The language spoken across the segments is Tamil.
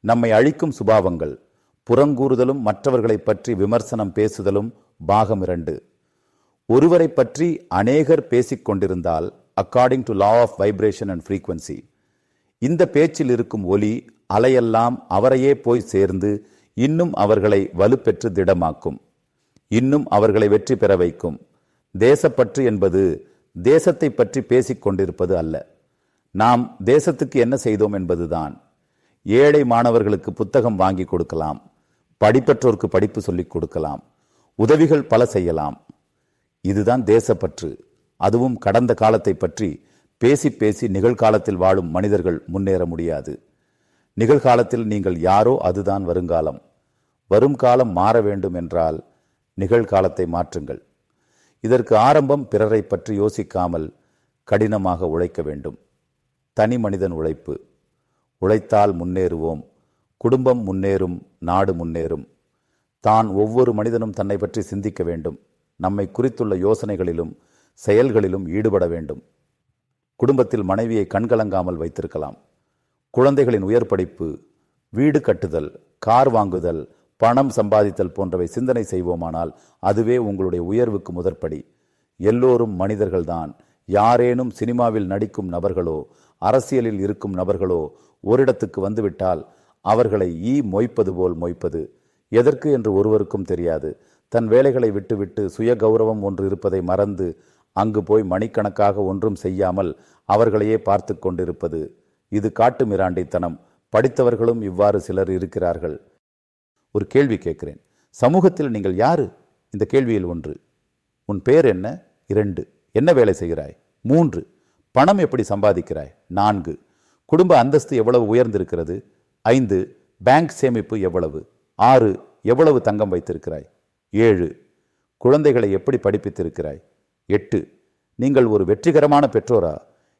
நம்மை அழிக்கும் சுபாவங்கள் புறங்கூறுதலும் மற்றவர்களை பற்றி விமர்சனம் பேசுதலும் பாகம் இரண்டு. ஒருவரை பற்றி அநேகர் பேசிக் கொண்டிருந்தால் according to law of vibration and frequency இந்த பேச்சில் இருக்கும் ஒலி அலையெல்லாம் அவரையே போய் சேர்ந்து இன்னும் அவர்களை வலுப்பெற்று திடமாக்கும் இன்னும் அவர்களை வெற்றி பெற வைக்கும். தேசப்பற்று என்பது தேசத்தை பற்றி பேசிக் கொண்டிருப்பது அல்ல. நாம் தேசத்துக்கு என்ன செய்தோம் என்பதுதான். ஏழை மாணவர்களுக்கு புத்தகம் வாங்கி கொடுக்கலாம். படிப்பற்றோருக்கு படிப்பு சொல்லிக் கொடுக்கலாம். உதவிகள் பல செய்யலாம். இதுதான் தேசப்பற்று. அதுவும் கடந்த காலத்தை பற்றி பேசி பேசி நிகழ்காலத்தில் வாழும் மனிதர்கள் முன்னேற முடியாது. நிகழ்காலத்தில் நீங்கள் யாரோ அதுதான் வருங்காலம். வரும் காலம் மாற வேண்டும் என்றால் நிகழ்காலத்தை மாற்றுங்கள். இதற்கு ஆரம்பம் பிறரை பற்றி யோசிக்காமல் கடினமாக உழைக்க வேண்டும். தனி மனிதன் உழைப்பு. உழைத்தால் முன்னேறுவோம். குடும்பம் முன்னேறும் நாடு முன்னேறும். தான் ஒவ்வொரு மனிதனும் தன்னை பற்றி சிந்திக்க வேண்டும். நம்மை குறித்துள்ள யோசனைகளிலும் செயல்களிலும் ஈடுபட வேண்டும். குடும்பத்தில் மனைவியை கண்கலங்காமல் வைத்திருக்கலாம். குழந்தைகளின் உயர் படிப்பு வீடு கட்டுதல் கார் வாங்குதல் பணம் சம்பாதித்தல் போன்றவை சிந்தனை செய்வோமானால் அதுவே உங்களுடைய உயர்வுக்கு முதற்படி. எல்லோரும் மனிதர்கள்தான். யாரேனும் சினிமாவில் நடிக்கும் நபர்களோ அரசியலில் இருக்கும் நபர்களோ ஓரிடத்துக்கு வந்துவிட்டால் அவர்களை ஈ மொய்ப்பது போல் மொய்ப்பது. எதற்கு என்று ஒருவருக்கும் தெரியாது. தன் வேலைகளை விட்டுவிட்டு சுய கௌரவம் ஒன்று இருப்பதை மறந்து அங்கு போய் மணிக்கணக்காக ஒன்றும் செய்யாமல் அவர்களையே பார்த்து கொண்டிருப்பது. இது காட்டு மிராண்டித்தனம். படித்தவர்களும் இவ்வாறு சிலர் இருக்கிறார்கள். ஒரு கேள்வி கேட்கிறேன். சமூகத்தில் நீங்கள் யாரு? இந்த கேள்வியில் ஒன்று. உன் பேர் என்ன? இரண்டு. என்ன வேலை செய்கிறாய்? மூன்று. பணம் எப்படி சம்பாதிக்கிறாய்? நான்கு. குடும்ப அந்தஸ்து எவ்வளவு உயர்ந்திருக்கிறது? ஐந்து பேங்க் சேமிப்பு எவ்வளவு? ஆறு எவ்வளவு தங்கம் வைத்திருக்கிறாய்? ஏழு குழந்தைகளை எப்படி படிப்பித்திருக்கிறாய்? எட்டு நீங்கள் ஒரு வெற்றிகரமான பெற்றோரா?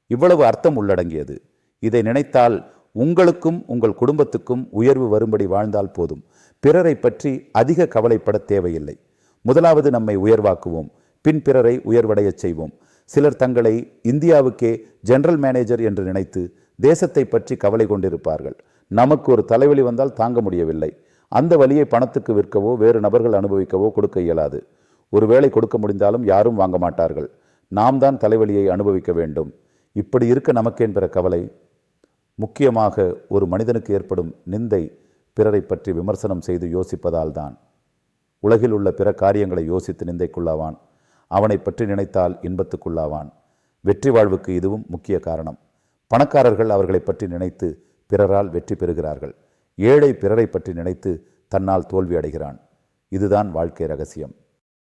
இவ்வளவு அர்த்தம் உள்ளடங்கியது. இதை நினைத்தால் உங்களுக்கும் உங்கள் குடும்பத்துக்கும் உயர்வு வரும்படி வாழ்ந்தால் போதும். பிறரை பற்றி அதிக கவலைப்பட தேவையில்லை. முதலாவது நம்மை உயர்வாக்குவோம். பின் பிறரை உயர்வடையச் செய்வோம். சிலர் தங்களை இந்தியாவுக்கே ஜெனரல் மேனேஜர் என்று நினைத்து தேசத்தை பற்றி கவலை கொண்டிருப்பார்கள். நமக்கு ஒரு தலைவலி வந்தால் தாங்க முடியவில்லை. அந்த வழியை பணத்துக்கு விற்கவோ வேறு நபர்கள் அனுபவிக்கவோ கொடுக்க இயலாது. ஒருவேளை கொடுக்க முடிந்தாலும் யாரும் வாங்க மாட்டார்கள். நாம் தான் தலைவலியை அனுபவிக்க வேண்டும். இப்படி இருக்க நமக்கேன் பிற கவலை? முக்கியமாக ஒரு மனிதனுக்கு ஏற்படும் நிந்தை பிறரை பற்றி விமர்சனம் செய்து யோசிப்பதால் தான். உலகில் உள்ள பிற காரியங்களை யோசித்து நிந்தைக்குள்ளாவான். அவனை பற்றி நினைத்தால் இன்பத்துக்குள்ளாவான். வெற்றி வாழ்வுக்கு இதுவும் முக்கிய காரணம். பணக்காரர்கள் அவர்களை பற்றி நினைத்து பிறரால் வெற்றி பெறுகிறார்கள். ஏழை பிறரை பற்றி நினைத்து தன்னால் தோல்வி அடைகிறான். இதுதான் வாழ்க்கை ரகசியம்.